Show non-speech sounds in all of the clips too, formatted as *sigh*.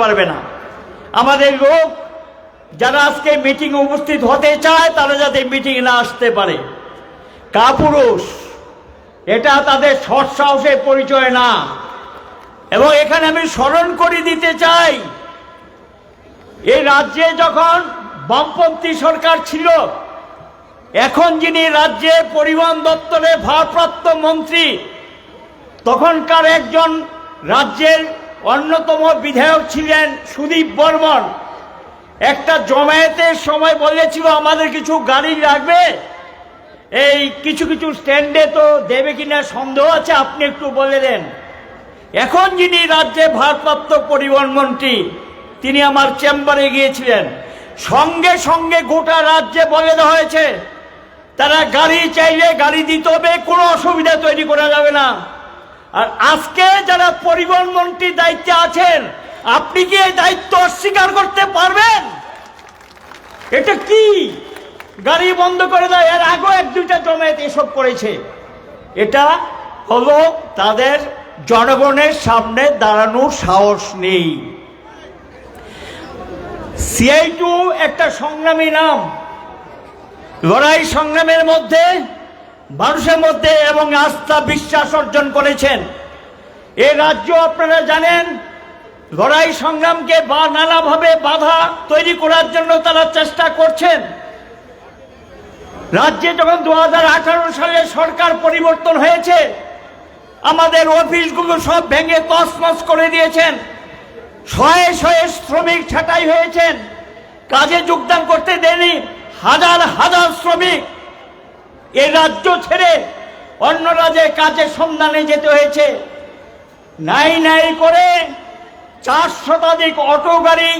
পারবে না। আমাদের লোক যারা আজকে মিটিং উপস্থিত হতে চায়, তারা যাতে মিটিং না আসতে পারে। কাপুরুষ, এটা তাদের সৎ সাহসের পরিচয় না। এবং এখানে আমি স্মরণ করে দিতে চাই এই রাজ্যে যখন বামপন্থী সরকার ছিল, এখন যিনি রাজ্যের পরিবহন দপ্তরের ভারপ্রাপ্ত মন্ত্রী, তখনকার একজন রাজ্যের অন্যতম বিধায়ক ছিলেন সুদীপ বর্মন। একটা জমায়েতের সময় বলেছিল, আমাদের কিছু গাড়ি লাগবে? এই কিছু কিছু স্ট্যান্ডে তো দেবে কিনা সন্দেহ আছে, আপনি একটু বলে দেন। এখন যিনি রাজ্যে ভারপ্রাপ্ত পরিবহন মন্ত্রী তিনি আমার চেম্বারে গিয়েছিলেন। সঙ্গে সঙ্গে গোটা রাজ্যে বলে দেওয়া হয়েছে, তারা গাড়ি চাইলে গাড়ি দিতে হবে, কোনো অসুবিধা তৈরি করা যাবে না। আর আজকে যারা পরিবহন মন্ত্রীর দায়িত্বে আছেন, আপনি কি এই দায়িত্ব অস্বীকার করতে পারবেন? এটা কি? গাড়ি বন্ধ করে দেয়, এর আগেও এক দুইটা জমায়েত এসব করেছে। এটা হলো তাদের জনগণের সামনে দাঁড়ানোর সাহস নেই। সিআই একটা সংগ্রামী নাম। লড়াই সংগ্রামের মধ্যে মানুষের মধ্যে এবং আস্থা, বিশ্বাস অর্জন করেছেন। এ রাজ্য আপনারা জানেন, লড়াই সংগ্রামকে বা নানাভাবে বাধা তৈরি করার জন্য তারা চেষ্টা করছেন। রাজ্যে যখন দু হাজার আঠারো সালে সরকার পরিবর্তন হয়েছে, আমাদের অফিসগুলো সব ভেঙে তছনছ করে দিয়েছেন। শয়ে শয়ে শ্রমিক ছাঁটাই হয়েছেন। কাজে যোগদান করতে দেয়নি, হাজার হাজার শ্রমিক এই রাজ্য ছেড়ে অন্য রাজ্যে কাজের সন্ধানে যেতে হয়েছে। নাই নাই করে চার শতাধিক অটো গাড়ি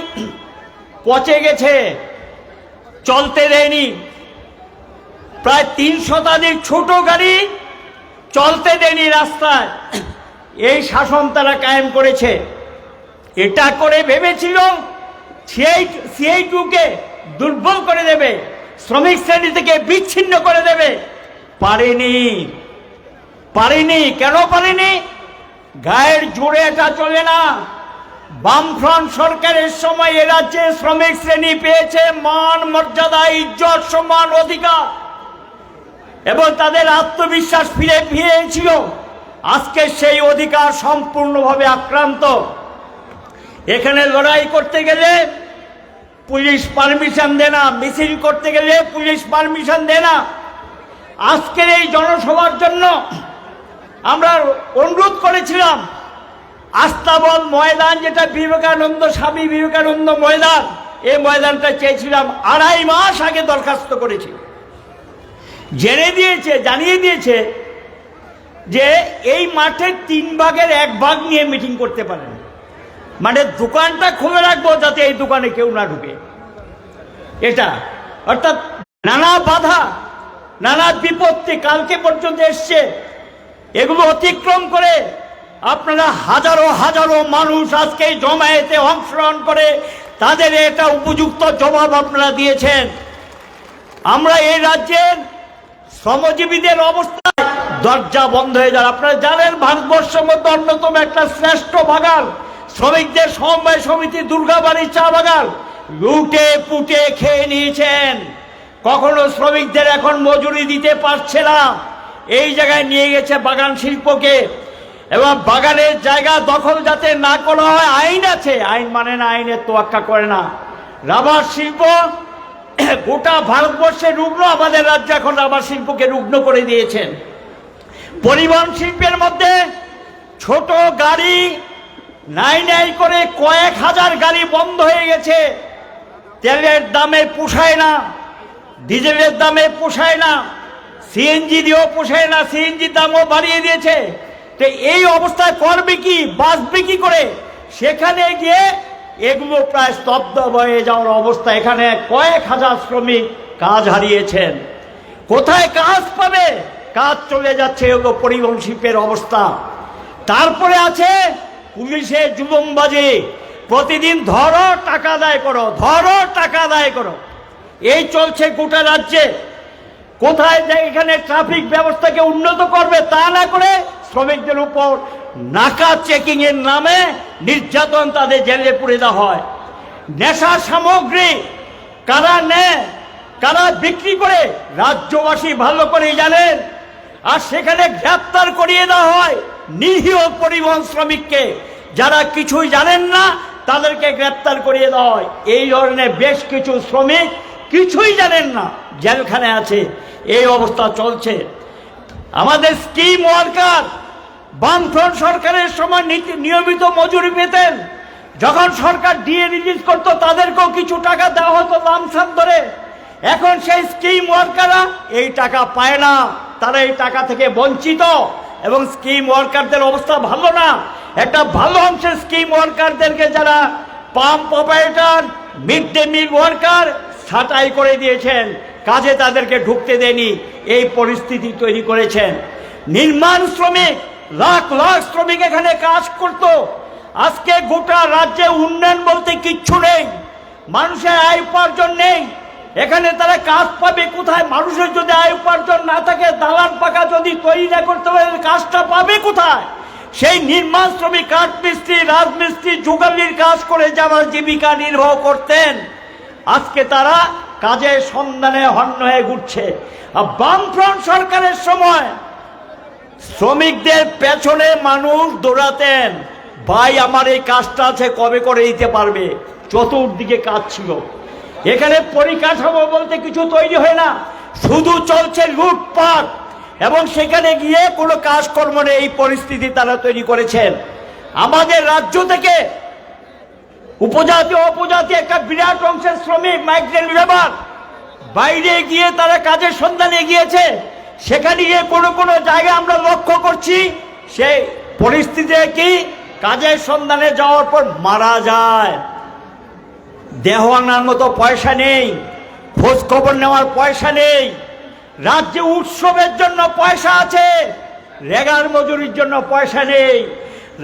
পচে গেছে, চলতে দেয়নি। প্রায় তিন শতাধিক ছোট গাড়ি চলতে দেয়নি রাস্তায়। এই শাসন তারা কায়েম করেছে। এটা করে ভেবেছিল সিআই সিআই টুকে দুর্বল করে দেবে। শ্রমিক শ্রেণি থেকে বিচ্ছিন্ন করে দেবে। পারেনি। পারেনি। কেন পারেনি? গায়ের জোরে এটা চলে না। বামফ্রন্ট সরকারের সময় এ রাজ্যে শ্রমিক শ্রেণি পেয়েছে মান, মর্যাদা, ইজ্জত, সম্মান, অধিকার। এবং তাদের আত্মবিশ্বাস ফিরে ফিরেছিল আজকে সেই অধিকার সম্পূর্ণভাবে আক্রান্ত। এখানে লড়াই করতে গেলে পুলিশ পারমিশন দেয় না। মিছিল করতে গেলে পুলিশ পারমিশন দেয় না। আজকের এই জনসভার জন্য আমরা অনুরোধ করেছিলাম, আস্তাবল ময়দান, যেটা বিবেকানন্দ, স্বামী বিবেকানন্দ ময়দান এই ময়দানটা চেয়েছিলাম আড়াই মাস আগে দরখাস্ত করেছি। জেনে দিয়েছে, জানিয়ে দিয়েছে যে এই মাঠের তিন ভাগের এক ভাগ নিয়ে মিটিং করতে পারেন। মানে দোকানটা খুলে রাখব যাতে এই দোকানে কেউ না ঢুকে। এটা, অর্থাৎ নানা বাধা, নানা বিপত্তি কালকে পর্যন্ত এসছে। এগুলো অতিক্রম করে আপনারা হাজারো হাজারো মানুষ আজকে জমায়েতে অংশগ্রহণ করে তাদের এটা উপযুক্ত জবাব আপনারা দিয়েছেন। আমরা এই রাজ্যের শ্রমজীবীদের অবস্থায় দরজা বন্ধ হয়ে যায়। আপনারা জানেন, ভারতবর্ষের মধ্যে অন্যতম একটা শ্রেষ্ঠ বাগান। শ্রমিকদের সমবায় সমিতি দুর্গাবাড়ি চা বাগান লুটে পুটে খেয়ে নিয়েছেন। কখনো শ্রমিকদের এখন মজুরি দিতে পারছে না। এই জায়গায় নিয়ে গেছে বাগান শিল্পকে। এবং বাগানের জায়গা দখল যাতে না করা হয়, আইন আছে। আইন মানে না, আইনের তোয়াক্কা করে না। রাবার শিল্প *coughs* গোটা ভারতবর্ষে রুগ্ন। আমাদের রাজ্য এখন রাবার শিল্পকে রুগ্ন করে দিয়েছেন। পরিবহন শিল্পের মধ্যে ছোট গাড়ি নাই নাই করে কয়েক হাজার গাড়ি বন্ধ হয়ে গেছে। তেলের দামে পোষায় না, ডিজেলের দামে পোষায় না সিএনজি দিয়েও পোষায় না সিএনজির দামও বাড়িয়ে দিয়েছে। তো এই অবস্থায় করবে কি, বাঁচবে কি করে? সেখানে গিয়ে এগুলো প্রায় স্তব্ধ হয়ে যাওয়ার অবস্থা। এখানে কয়েক হাজার শ্রমিক কাজ হারিয়েছেন। কোথায় কাজ পাবে? কাজ চলে যাচ্ছে এগুলো পরিবহন শিল্পের অবস্থা। তারপরে আছে পুলিশে জুলুমবাজি। প্রতিদিন ধরো, টাকা আদায় করো, ধরো, টাকা আদায় করো। এই চলছে গোটা রাজ্যে। কোথায় এখানে ট্রাফিক ব্যবস্থাকে উন্নত করবে তা না করে শ্রমিকদের উপর নাকা চেকিং এর নামে নির্যাতন তাদের জেলে পুরে দেওয়া হয়। নেশা সামগ্রী কারা নেয়, কারা বিক্রি করে, রাজ্যবাসী ভালো করে জানেন। আর সেখানে গ্রেপ্তার করিয়ে দেওয়া হয়। নিরীহ পরিবহন শ্রমিককে, যারা কিছুই জানেন না, তাদেরকে গ্রেপ্তার করিয়ে দেওয়া হয়। এই ধরনের বেশ কিছু শ্রমিক কিছুই জানেন না জেলখানে আছে। এই অবস্থা চলছে। আমাদের স্কিম ওয়ার্কার বামফ্রন্ট সরকারের সময় নিয়মিত মজুরি পেতেন। যখন সরকার দিয়ে রিলিজ করতো, তাদেরকেও কিছু টাকা দেওয়া হতো লামসাম ধরে। এখন সেই স্কিম ওয়ার্কাররা এই টাকা পায় না। তারা এই টাকা থেকে বঞ্চিত। এবং স্কিম ওয়ার্কারদের অবস্থা ভালো না। একটা ভালো অংশের স্কিম ওয়ার্কারদেরকে যারা pump operator mid day meal worker ছাঁটাই করে দিয়েছেন। কাজে তাদেরকে ঢুকতে দেয়নি। এই পরিস্থিতি তৈরি করেছেন। নির্মাণ শ্রমিক, লাখ লাখ শ্রমিক এখানে কাজ করত। আজকে গোটা রাজ্যে উন্নয়ন বলতে কিচ্ছু নেই। মানুষের আয় উপার্জন নেই। এখানে তারা কাজ পাবে কোথায়? মানুষের যদি আয় উপার্জন না থাকে, দালান পাকা যদি তৈরি না করতে পারে কাজটা পাবে কোথায়? সেই নির্মাণ শ্রমিক, কাঠমিস্ত্রি, রাজমিস্ত্রি, যুগালির কাজ করে যারা জীবিকা নির্বাহ করতেন, আজকে তারা কাজের সন্ধানে হন্য হয়ে ঘুরছে। আর বামফ্রন্ট সরকারের সময় শ্রমিকদের পেছনে মানুষ দৌড়াতেন, ভাই, আমার এই কাজটা আছে, কবে করে দিতে পারবে? চতুর্দিকে কাজ ছিল। এখানে পরিকাঠামো বলতে কিছু তৈরি হয় না। শুধু চলছে লুটপাট এবং সেখানে গিয়ে কোনো কাজকর্ম নেই, এই পরিস্থিতি তারা তৈরি করেছেন। আমাদের রাজ্য থেকে উপজাতি অপজাতি একটা বিরাট অংশের শ্রমিক মাইগ্রেন্ট লেবার বাইরে গিয়ে তারা কাজের সন্ধানে গিয়েছে সেখানে গিয়ে কোনো কোনো জায়গায় আমরা লক্ষ্য করছি, সেই পরিস্থিতিতে কি কাজের সন্ধানে যাওয়ার পর মারা যায়। দেহ আনার মতো পয়সা নেই খোঁজ খবর নেওয়ার পয়সা নেই, রাজ্যে উৎসবের জন্য পয়সা আছে, রেগার মজুরির জন্য পয়সা নেই,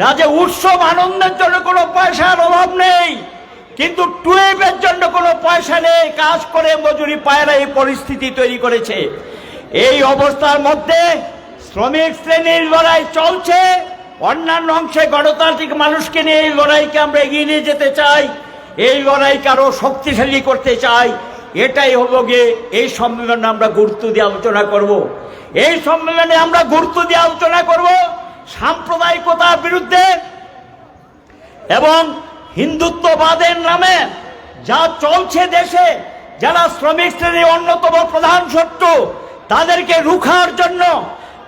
রাজ্যে উৎসব আনন্দের জন্য কোনো পয়সার অভাব নেই, কিন্তু টুয়েলভের জন্য কোনো পয়সা নেই, কাজ করে মজুরি পায় না এই পরিস্থিতি তৈরি করেছে। এই অবস্থার মধ্যে শ্রমিক শ্রেণির লড়াই চলছে, অন্যান্য অংশে গণতান্ত্রিক মানুষকে নিয়ে এই লড়াইকে আমরা এগিয়ে নিয়ে যেতে চাই। এই লড়াইকে আরও শক্তিশালী করতে চাই এটাই হলো গিয়ে এই সম্মেলনে আমরা গুরুত্ব দিয়ে আলোচনা করব। এই সম্মেলনে আমরা গুরুত্ব দিয়ে আলোচনা করব সাম্প্রদায়িকতার বিরুদ্ধে এবং হিন্দুত্ববাদের নামে যা চলছে দেশে, যারা শ্রমিক শ্রেণির অন্যতম প্রধান শত্রু, তাদেরকে রুখার জন্য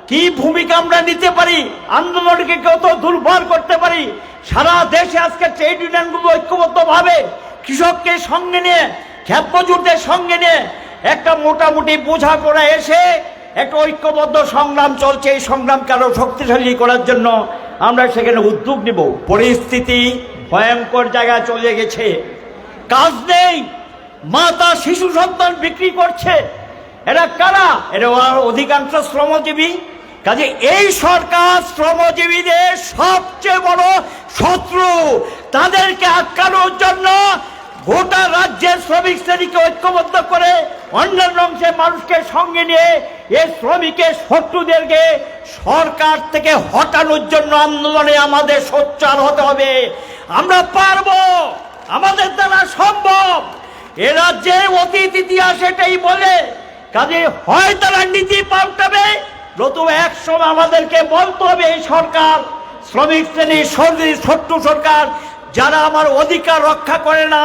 কি ভূমিকা আমরা নিতে পারি, আন্দোলনকে কত দুর্বল করতে পারি সারা দেশে আজকে ট্রেড ইউনিয়নগুলো ঐক্যবদ্ধভাবে কৃষককে সঙ্গে নিয়ে মজুরদের সঙ্গে নিয়ে একটা মোটামুটি বোঝা করে এসে একটা ঐক্যবদ্ধ সংগ্রাম চলছে। এই সংগ্রামকে আরও শক্তিশালী করার জন্য আমরা সেখানে উদ্যোগ নিব। পরিস্থিতি ভয়ঙ্কর জায়গায় চলে গেছে। কাজ নেই। মাতা শিশু সন্তান বিক্রি করছে। এরা কারা? এরা অধিকাংশ শ্রমজীবী। কাজে এই সরকার শ্রমজীবীদের সবচেয়ে বড় শত্রু। তাদেরকে আটকানোর জন্য গোটা রাজ্যের শ্রমিক শ্রেণীকে ঐক্যবদ্ধ করে অন্যান্য অংশের মানুষকে সঙ্গে নিয়ে এই শ্রমিকের শত্রুদেরকে সরকার থেকে হটানোর জন্য আন্দোলনে আমাদের সোচ্চার হতে হবে। আমরা পারব, আমাদের দ্বারা সম্ভব। এ রাজ্যে অতীত ইতিহাস এটাই বলে কাজে হয় তারা নীতি পাল্টাবে নতুবা একসময় আমাদেরকে বলতে হবে এই সরকার, শ্রমিক শ্রেণির সর্দি, ছোট্ট সরকার, যারা আমার অধিকার রক্ষা করে না,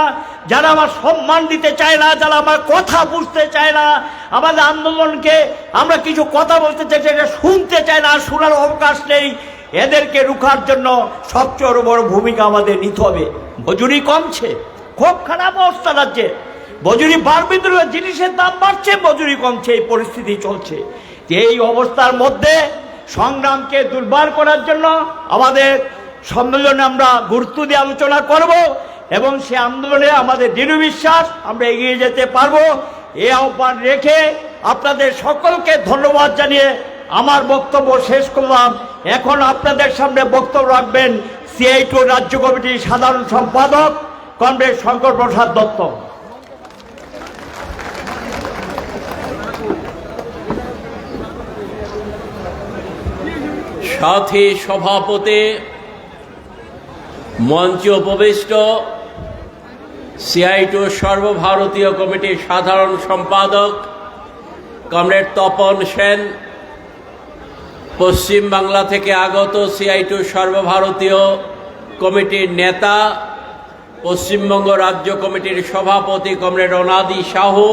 যারা আমার সম্মান দিতে চায় না, যারা আমার কথা বুঝতে চায় না, আমাদের আন্দোলনকে আমরা কিছু কথা বলতে চাই, সেটা শুনতে চায় না শোনার অবকাশ নেই। এদেরকে রুখার জন্য সবচেয়ে বড় ভূমিকা আমাদের নিতে হবে। মজুরি কমছে, খুব খারাপ অবস্থা রাজ্যে। মজুরি বাড়বে তো, জিনিসের দাম বাড়ছে, মজুরি কমছে, এই পরিস্থিতি চলছে। এই অবস্থার মধ্যে সংগ্রামকে দুর্বার করার জন্য আমাদের সম্মেলনে আমরা গুরুত্ব দিয়ে আলোচনা করব এবং সে আন্দোলনে আমাদের দৃঢ় বিশ্বাস আমরা এগিয়ে যেতে পারব। এ আহ্বান রেখে আপনাদের সকলকে ধন্যবাদ জানিয়ে আমার বক্তব্য শেষ করলাম। এখন আপনাদের সামনে বক্তব্য রাখবেন সিআইটু রাজ্য কমিটির সাধারণ সম্পাদক কমরেড শঙ্কর প্রসাদ দত্ত। সাথী সভাপতি, মঞ্চে উপবিষ্ট সিআইটু সর্বভারতীয় কমিটির সাধারণ সম্পাদক, কমরেড তপন সেন। পশ্চিম বাংলা থেকে আগত সিআইটু সর্বভারতীয় কমিটির নেতা, পশ্চিমবঙ্গ রাজ্য কমিটির সভাপতি কমরেড অনাদি সাহু।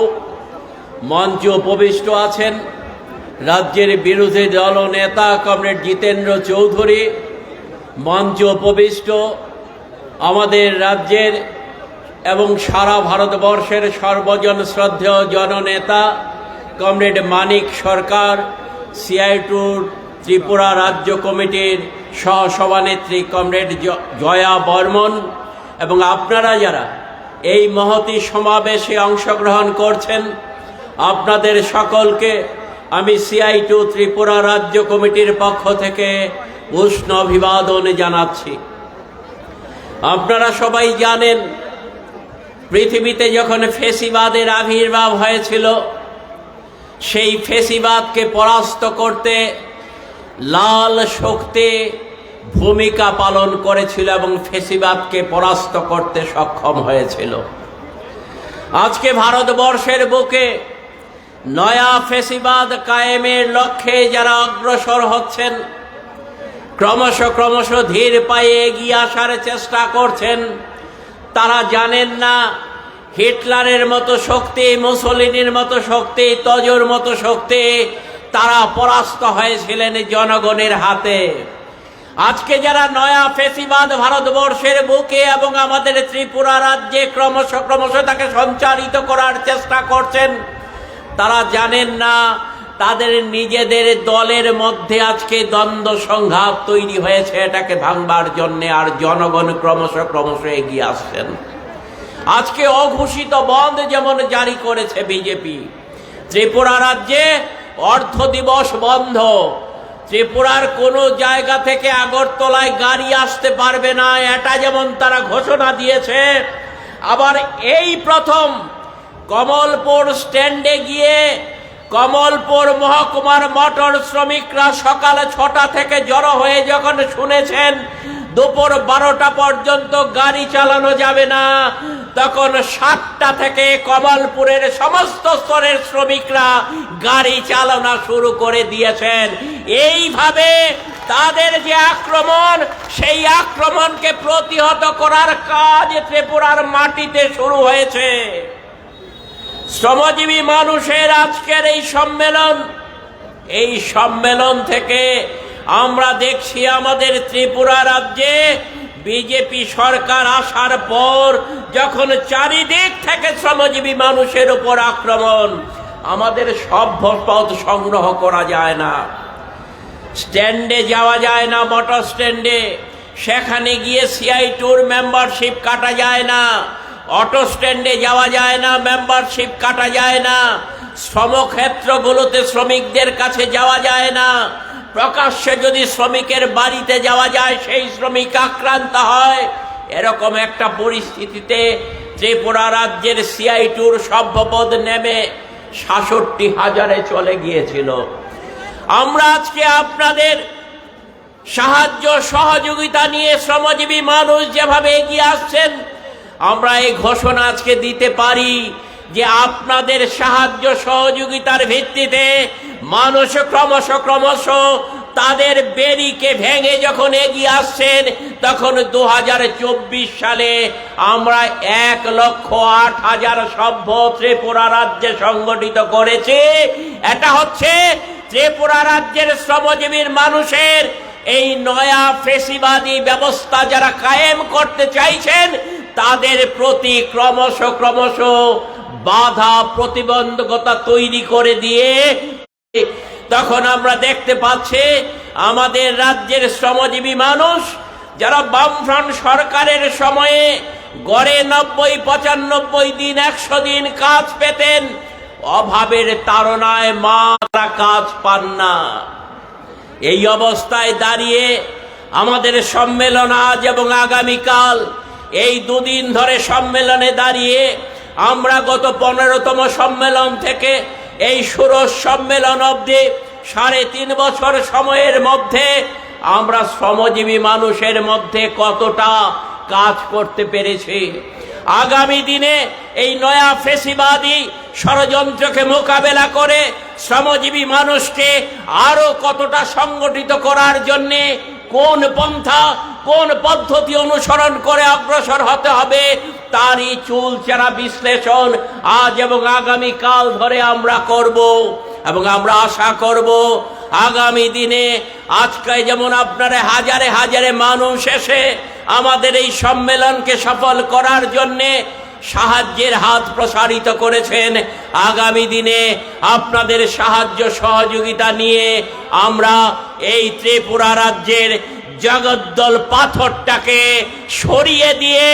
মঞ্চে উপবিষ্ট আছেন রাজ্যের বিরোধী দল নেতা কমরেড জিতেন্দ্র চৌধুরী, মঞ্চ উপবিষ্ট আমাদের রাজ্যের এবং সারা ভারতবর্ষের সর্বজন শ্রদ্ধেয় জননেতা কমরেড মানিক সরকার, সিআইটুর ত্রিপুরা রাজ্য কমিটির সহসভানেত্রী কমরেড জয়া বর্মন এবং আপনারা যারা এই মহতি সমাবেশে অংশগ্রহণ করছেন, আপনাদের সকলকে আমি সিআই টু ত্রিপুরা রাজ্য কমিটির পক্ষ থেকে উষ্ণ অভিবাদন জানাচ্ছি। আপনারা সবাই জানেন, পৃথিবীতে যখন ফেসিবাদের আবির্ভাব হয়েছিল, সেই ফেসিবাদকে পরাস্ত করতে লাল শক্তি ভূমিকা পালন করেছিল এবং ফেসিবাদকে পরাস্ত করতে সক্ষম হয়েছিল। আজকে ভারতবর্ষের বুকে নয়া ফেসিবাদ কায়েমের লক্ষ্যে যারা অগ্রসর হচ্ছেন, ক্রমশ ক্রমশ ধীর পায়ে এগিয়ে আসার চেষ্টা করছেন, তারা জানেন না হিটলারের মতো শক্তি, মুসলিনের মতো শক্তি, তজর মতো শক্তি, তারা পরাস্ত হয়েছিলেন জনগণের হাতে। আজকে যারা নয়া ফেসিবাদ ভারতবর্ষের বুকে এবং আমাদের ত্রিপুরা রাজ্যে ক্রমশ ক্রমশ তাকে সঞ্চারিত করার চেষ্টা করছেন তারা জানেন না, তাদের নিজেদের দলের মধ্যে আজকে দ্বন্দ্ব সংঘাত তৈরি হয়েছে, এটাকে ভাঙবার জন্য আর জনগণ ক্রমশ ক্রমশ এগিয়ে আসছেন। আজকে অঘোষিত বন্ধ যেমন জারি করেছে বিজেপি, ত্রিপুরা রাজ্যে অর্থ দিবস বন্ধ। ত্রিপুরার কোনো জায়গা থেকে আগরতলায় গাড়ি আসতে পারবে না, এটা যেমন তারা ঘোষণা দিয়েছে, আবার এই প্রথম কমলপুর স্ট্যান্ডে গিয়ে কমলপুর মহকুমার মোটর শ্রমিকরা সকালে ছটা থেকে জড়ো হয়ে যখন শুনেছেন, দুপুর বারোটা পর্যন্ত গাড়ি চালানো যাবে না, তখন সাতটা থেকে কমলপুরের সমস্ত স্তরের শ্রমিকরা গাড়ি চালনা শুরু করে দিয়েছেন। এইভাবে তাদের যে আক্রমণ, সেই আক্রমণকে প্রতিহত করার কাজ ত্রিপুরার মাটিতে শুরু হয়েছে। শ্রমজীবী মানুষের আজকের এই সম্মেলন এই সম্মেলন থেকে আমরা দেখছি আমাদের ত্রিপুরা রাজ্যে বিজেপি সরকার আসার পর যখন চারিদিক থেকে শ্রমজীবী মানুষের উপর আক্রমণ, আমাদের সভ্য পথ সংগ্রহ করা যায় না। স্ট্যান্ডে যাওয়া যায় না, মোটর স্ট্যান্ডে। সেখানে গিয়ে সিআই ট্যুর মেম্বারশিপ কাটা যায় না। অটো স্ট্যান্ডে যাওয়া যায় না মেম্বারশিপ কাটা যায় না শ্রমক্ষেত্রগুলোতে শ্রমিকদের কাছে যাওয়া যায় না। প্রকাশ্যে যদি শ্রমিকের বাড়িতে যাওয়া যায়, সেই শ্রমিক আক্রান্ত হয়। এরকম একটা পরিস্থিতিতে ত্রিপুরা রাজ্যের সিআই ট্যুর সভ্যপদ নেমে সাতষট্টি হাজারে চলে গিয়েছিল। আমরা আজকে আপনাদের সাহায্য সহযোগিতা নিয়ে শ্রমজীবী মানুষ যেভাবে এগিয়ে আসছেন আমরা এই ঘোষণা আজকে দিতে পারি যে আপনাদের সাহায্য সহযোগিতার ভিত্তিতে মানুষ ক্রমশ ক্রমশ তাদের বেরিকে ভেঙে যখন এগিয়ে আসছেন, তখন দু হাজার চব্বিশ সালে আমরা এক লক্ষ আট হাজার সভ্য ত্রিপুরা রাজ্যে সংগঠিত করেছি। এটা হচ্ছে ত্রিপুরা রাজ্যের শ্রমজীবীর মানুষের এই নয়া ফেসিবাদী ব্যবস্থা যারা কায়েম করতে চাইছেন তাদের প্রতি ক্রমশ ক্রমশ বাধা প্রতিবন্ধকতা তৈরি করে দিয়ে তখন আমরা দেখতে পাচ্ছি আমাদের রাজ্যের শ্রমজীবী মানুষ যারা বামফ্রন্ট সরকারের সময়ে গড়ে নব্বই, পঁচানব্বই দিন, একশো দিন কাজ পেতেন, অভাবের তাড়নায় মা তারা কাজ পান না। এই অবস্থায় দাঁড়িয়ে আমাদের সম্মেলন আজ এবং আগামীকাল এই দুদিন ধরে সম্মেলনে দাঁড়িয়ে আমরা গত পনেরোতম সম্মেলন থেকে এই ষোড়শ সম্মেলন অবধি সাড়ে তিন বছর সময়ের মধ্যে আমরা শ্রমজীবী মানুষের মধ্যে কতটা কাজ করতে পেরেছি। আগামী দিনে এই নয়া ফেসিবাদী ষড়যন্ত্রকে মোকাবেলা করে শ্রমজীবী মানুষকে আরও কতটা সংগঠিত করার জন্যে কোন পন্থা, কোন পদ্ধতি অনুসরণ করে অগ্রসর হতে হবে, তারই চুল চুলচেরা বিশ্লেষণ আজ এবং আগামী কাল ধরে আমরা করব এবং আমরা আশা করব আগামী দিনে আজকে যেমন আপনারা হাজারে হাজারে মানুষ এসে আমাদের এই সম্মেলনকে সফল করার জন্যে সাহায্যের হাত প্রসারিত করেছেন। আগামী দিনে আপনাদের সাহায্য সহযোগিতা নিয়ে আমরা এই ত্রিপুরা রাজ্যের জগদ্দল পাথরটাকে সরিয়ে দিয়ে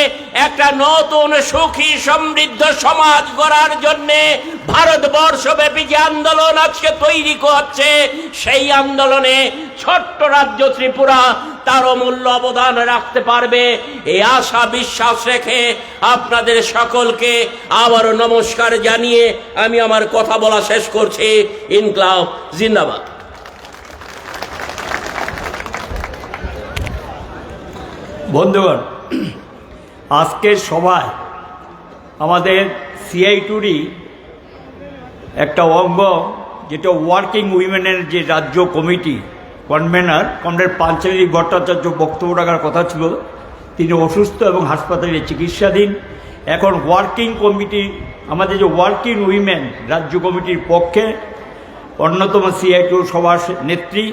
একটা নতুন সুখী সমৃদ্ধ সমাজ গড়ার জন্যে ভারতবর্ষব্যাপী যে আন্দোলন আজকে তৈরি করছে, সেই আন্দোলনে ছোট্ট রাজ্য ত্রিপুরা তার অমূল্য অবদান রাখতে পারবে। এই আশা বিশ্বাস রেখে আপনাদের সকলকে আবারও নমস্কার জানিয়ে আমি আমার কথা বলা শেষ করছি। ইনকলাব জিন্দাবাদ। বন্ধুগণ, আজকের সভায় আমাদের সিআইটুরই একটা অঙ্গ, যেটা ওয়ার্কিং উইমেনের যে রাজ্য committee, convener comrade Panchali Bhattacharya বক্তব্য রাখার কথা ছিল। তিনি অসুস্থ এবং হাসপাতালে চিকিৎসাধীন। এখন ওয়ার্কিং কমিটি আমাদের যে ওয়ার্কিং উইমেন রাজ্য কমিটির পক্ষে অন্যতম সিআইটু সভার নেত্রী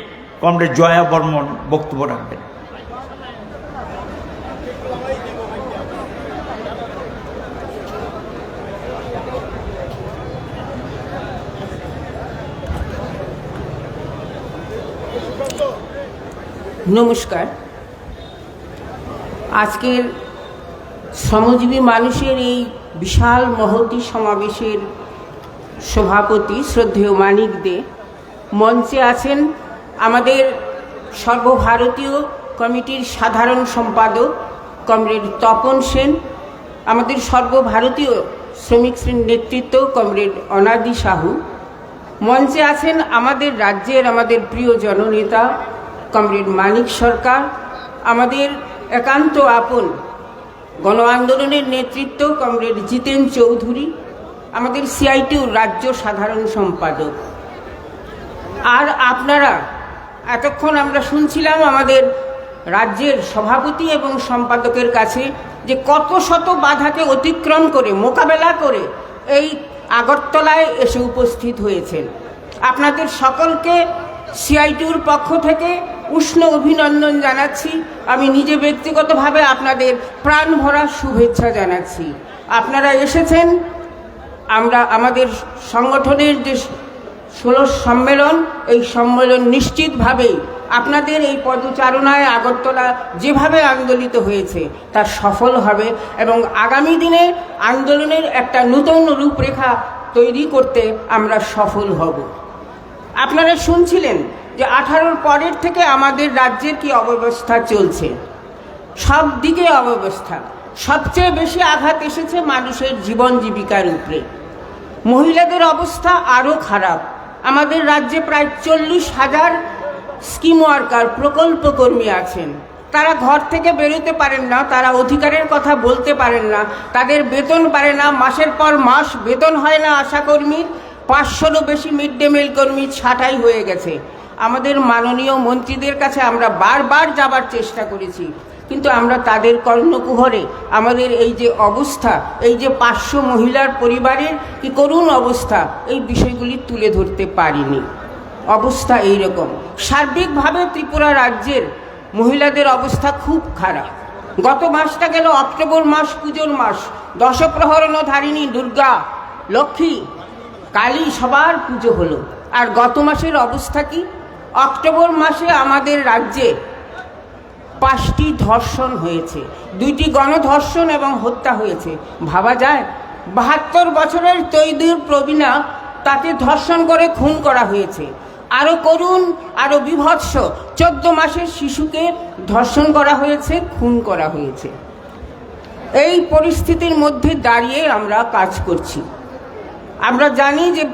কমরেড জয়া বর্মন বক্তব্য রাখবেন। নমস্কার। আজকের শ্রমজীবী মানুষের এই বিশাল মহতি সমাবেশের সভাপতি শ্রদ্ধেয় মানিক দে মঞ্চে আছেন আমাদের সর্বভারতীয় কমিটির সাধারণ সম্পাদক কমরেড তপন সেন, আমাদের সর্বভারতীয় শ্রমিক শ্রেণির নেতৃত্ব কমরেড অনাদি সাহু। মঞ্চে আছেন আমাদের রাজ্যের আমাদের প্রিয় জননেতা কমরেড মানিক সরকার, আমাদের একান্ত আপন গণ আন্দোলনের নেতৃত্ব কমরেড জিতেন চৌধুরী, আমাদের সিআইটিউর রাজ্য সাধারণ সম্পাদক। আর আপনারা, এতক্ষণ আমরা শুনছিলাম আমাদের রাজ্যের সভাপতি এবং সম্পাদকের কাছে যে কত শত বাধাকে অতিক্রম করে, মোকাবেলা করে এই আগরতলায় এসে উপস্থিত হয়েছেন। আপনাদের সকলকে সিআইটিউর পক্ষ থেকে উষ্ণ অভিনন্দন জানাচ্ছি। আমি নিজে ব্যক্তিগতভাবে আপনাদের প্রাণ ভরা শুভেচ্ছা জানাচ্ছি। আপনারা এসেছেন, আমরা আমাদের সংগঠনের যে ষোলো সম্মেলন, এই সম্মেলন নিশ্চিতভাবেই আপনাদের এই পদচারণায় আগরতলা যেভাবে আন্দোলিত হয়েছে, তা সফল হবে এবং আগামী দিনে আন্দোলনের একটা নতুন রূপরেখা তৈরি করতে আমরা সফল হব। আপনারা শুনছিলেন যে আঠারোর পরের থেকে আমাদের রাজ্যের কি অব্যবস্থা চলছে? সব দিকে অব্যবস্থা। সবচেয়ে বেশি আঘাত এসেছে মানুষের জীবন জীবিকার উপরে। মহিলাদের অবস্থা আরও খারাপ। আমাদের রাজ্যে প্রায় চল্লিশ হাজার স্কিম ওয়ার্কার, প্রকল্প কর্মী আছেন। তারা ঘর থেকে বেরোতে পারেন না, তারা অধিকারের কথা বলতে পারেন না, তাদের বেতন পারে না, মাসের পর মাস বেতন হয় না আশাকর্মীর। পাঁচশোরও বেশি মিড ডে মিল কর্মী ছাঁটাই হয়ে গেছে। আমাদের মাননীয় মন্ত্রীদের কাছে আমরা বারবার যাবার চেষ্টা করেছি। কিন্তু আমরা তাদের কর্ণকুহরে, আমাদের এই যে অবস্থা, এই যে পাঁচশো মহিলার পরিবারের কি করুণ অবস্থা, এই বিষয়গুলি তুলে ধরতে পারিনি। অবস্থা এই রকম সার্বিকভাবে ত্রিপুরা রাজ্যের মহিলাদের অবস্থা খুব খারাপ। গত মাসটা গেল অক্টোবর মাস, পুজোর মাস। দশপ্রহরণ ধারিণী দুর্গা, লক্ষ্মী, কালী সবার পুজো হলো। আর গত মাসের অবস্থা কি? অক্টোবর মাসে আমাদের রাজ্যে পাঁচটি ধর্ষণ হয়েছে। দুইটি গণধর্ষণ এবং হত্যা হয়েছে। ভাবা যায়, বাহাত্তর বছরের তৈদুর প্রবীণা তাকে ধর্ষণ করে খুন করা হয়েছে। আরও করুণ আরও বিভৎস, চোদ্দ মাসের শিশুকে ধর্ষণ করা হয়েছে, খুন করা হয়েছে। এই পরিস্থিতির মধ্যে দাঁড়িয়ে আমরা কাজ করছি। আমরা জানি যে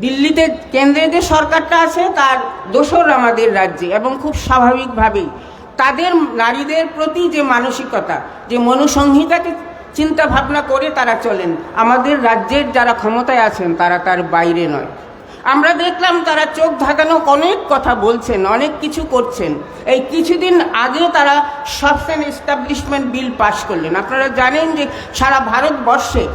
দিল্লিতে কেন্দ্রে যে সরকারটা আছে, তার দোসর আমাদের রাজ্যে এবং খুব স্বাভাবিকভাবেই তাদের নারীদের প্রতি যে মানসিকতা, যে মনুসংহিতাকে চিন্তা ভাবনা করে তারা চলেন, আমাদের রাজ্যের যারা ক্ষমতায় আছেন, তারা তার বাইরে নয়। আমরা দেখলাম তারা চোখ ধাঁধানো অনেক কথা বলছেন, অনেক কিছু করছেন। এই কিছুদিন আগে তারা সাবস্টেন এস্টাবলিশমেন্ট বিল পাশ করলেন। আপনারা জানেন যে সারা ভারতবর্ষে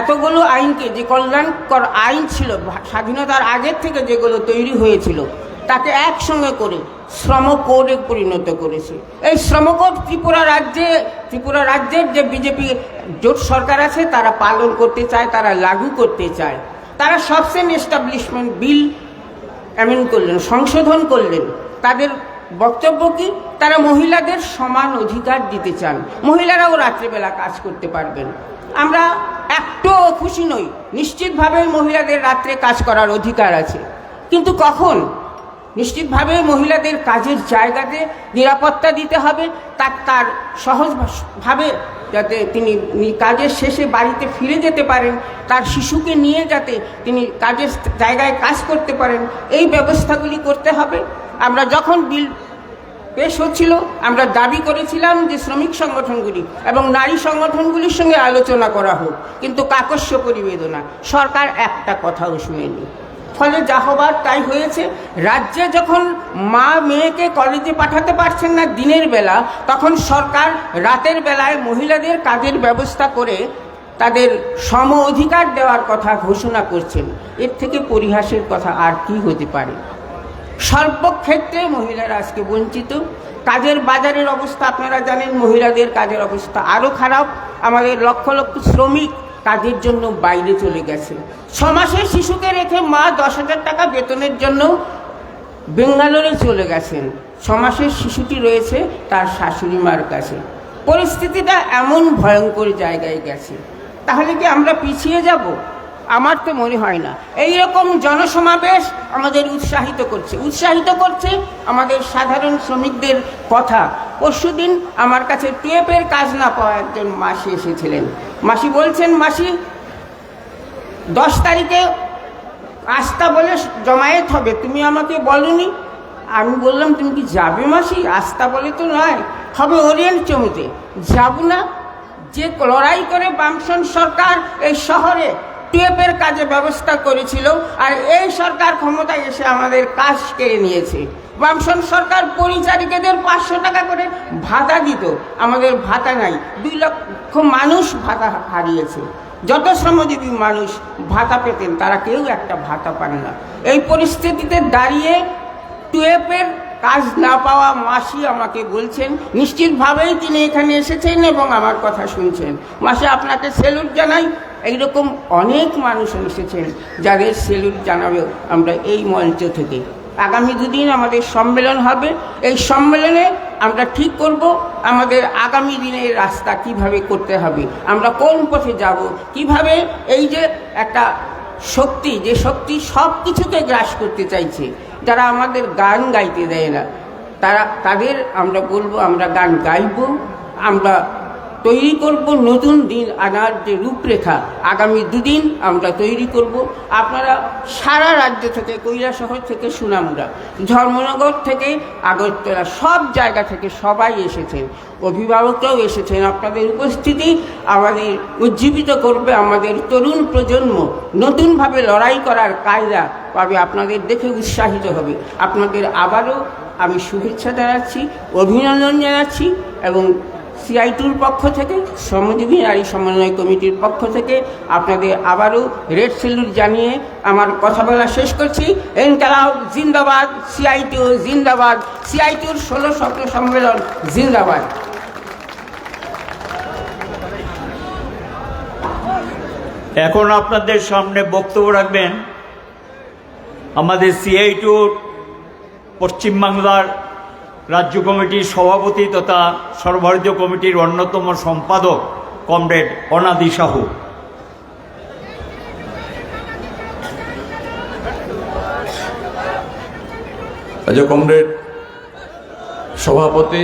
এতগুলো আইনকে যে কল্যাণকর আইন ছিল, স্বাধীনতার আগের থেকে যেগুলো তৈরি হয়েছিল, তাকে একসঙ্গে করে শ্রম কোডে পরিণত করেছে। এই শ্রম কোড ত্রিপুরা রাজ্যে, ত্রিপুরা রাজ্যের যে বিজেপি জোট সরকার আছে, তারা পালন করতে চায়, তারা লাগু করতে চায়। তারা সবসেন এস্টাবলিশমেন্ট বিল অ্যামেন্ড করলেন, সংশোধন করলেন। তাদের বক্তব্য কি? তারা মহিলাদের সমান অধিকার দিতে চান। মহিলারাও রাত্রিবেলা কাজ করতে পারবেন। আমরা একটুও খুশি নই। নিশ্চিতভাবে মহিলাদের রাত্রে কাজ করার অধিকার আছে। কিন্তু কখন? নিশ্চিতভাবে মহিলাদের কাজের জায়গাতে নিরাপত্তা দিতে হবে তার তার সহজভাবে যাতে তিনি কাজের শেষে বাড়িতে ফিরে যেতে পারেন, তার শিশুকে নিয়ে যাতে তিনি কাজের জায়গায় কাজ করতে পারেন, এই ব্যবস্থাগুলি করতে হবে। আমরা যখন বিল পেশ হচ্ছিল, আমরা দাবি করেছিলাম যে শ্রমিক সংগঠনগুলি এবং নারী সংগঠনগুলির সঙ্গে আলোচনা করা হোক, কিন্তু কাকস্য পরিবেদনা, সরকার একটা কথাও শুনেনি। ফলে যা হবার তাই হয়েছে, রাজ্যে যখন মা মেয়েকে কলেজে পাঠাতে পারছেন না দিনের বেলা, তখন সরকার রাতের বেলায় মহিলাদের কাজের ব্যবস্থা করে তাদের সম অধিকার দেওয়ার কথা ঘোষণা করছেন। এর থেকে পরিহাসের কথা আর কি হতে পারে? সর্বক্ষেত্রে মহিলারা আজকে বঞ্চিত। কাজের বাজারের অবস্থা আপনারা জানেন, মহিলাদের কাজের অবস্থা আরও খারাপ। আমাদের লক্ষ লক্ষ শ্রমিক কাজের জন্য বাইরে চলে গেছে। ছ মাসের শিশুকে রেখে মা দশ হাজার টাকা বেতনের জন্য বেঙ্গালোরে চলে গেছেন। ছ মাসের শিশুটি রয়েছে তার শাশুড়ি মার কাছে। পরিস্থিতিটা এমন ভয়ঙ্কর জায়গায় গেছে। তাহলে কি আমরা পিছিয়ে যাব? আমার তো মনে হয় না। এই রকম জনসমাবেশ আমাদের উৎসাহিত করছে। উৎসাহিত করছে আমাদের সাধারণ শ্রমিকদের কথা। পরশুদিন আমার কাছে টুয়েপের কাজ না পাওয়া একজন মাসি এসেছিলেন। মাসি বলছেন, মাসি, দশ তারিখে আস্থা বলে জমায়েত হবে। তুমি আমাকে বলনি? আমি বললাম, তুমি কি যাবে মাসি? আস্থা বলে তো নয়। হবে ওরিয়েন্ট জমিতে। যাব না। যে লড়াই করে বামসন সরকার এই শহরে টুয়েপের কাজে ব্যবস্থা করেছিল আর এই সরকার ক্ষমতায় এসে আমাদের কাজ কেড়ে নিয়েছে। বামসন সরকার পরিচারিকাদের পাঁচশো টাকা করে ভাতা দিত। আমাদের ভাতা নাই। দুই লক্ষ মানুষ ভাতা হারিয়েছে। যত শ্রমজীবী মানুষ ভাতা পেতেন, তারা কেউ একটা ভাতা পান না। এই পরিস্থিতিতে দাঁড়িয়ে টুয়েপের কাজ না পাওয়া মাসি আমাকে বলছেন, নিশ্চিতভাবেই তিনি এখানে এসেছেন এবং আমার কথা শুনছেন। মাসি, আপনাকে সেলুট জানাই। এইরকম অনেক মানুষ এসেছেন যাদের সেলুট জানাবে আমরা এই মঞ্চ থেকে। আগামী দুদিন আমাদের সম্মেলন হবে। এই সম্মেলনে আমরা ঠিক করব আমাদের আগামী দিনের রাস্তা কীভাবে করতে হবে। আমরা কোন পথে যাব, কীভাবে এই যে একটা শক্তি, যে শক্তি সব কিছুকে গ্রাস করতে চাইছে, যারা আমাদের গান গাইতে দেয় না, তারা, তাদের আমরা বলব আমরা গান গাইব, আমরা তৈরি করব নতুন দিন আনার যে রূপরেখা। আগামী দুদিন আমরা তৈরি করব। আপনারা সারা রাজ্য থেকে, কৈলাসহর থেকে সুনামুরা ধর্মনগর থেকে, আগরতলা, সব জায়গা থেকে সবাই এসেছেন। অভিভাবকরাও এসেছেন। আপনাদের উপস্থিতি আমাদের উজ্জীবিত করবে আমাদের তরুণ প্রজন্ম। নতুনভাবে লড়াই করার কায়দা পাবে, আপনাদের দেখে উৎসাহিত হবে। আপনাদের আবারও আমি শুভেচ্ছা জানাচ্ছি, অভিনন্দন জানাচ্ছি এবং সিআইটুর পক্ষ থেকে, শ্রমজীবী নারী সমন্বয় কমিটির পক্ষ থেকে আপনাদের আবারও রেড সেলুট জানিয়ে আমার কথা বলা শেষ করছি। এনকালাব জিন্দাবাদ, সিআইটু জিন্দাবাদ, সিআইটুর ষোলো সপ্তাহ সম্মেলন জিন্দাবাদ। এখন আপনাদের সামনে বক্তব্য রাখবেন আমাদের সিআই টুর পশ্চিমবাংলার রাজ্য কমিটির সভাপতি তথা সর্বভারতীয় কমিটির অন্যতম সম্পাদক কমরেড অনাদি সাহু। আচ্ছা কমরেড সভাপতি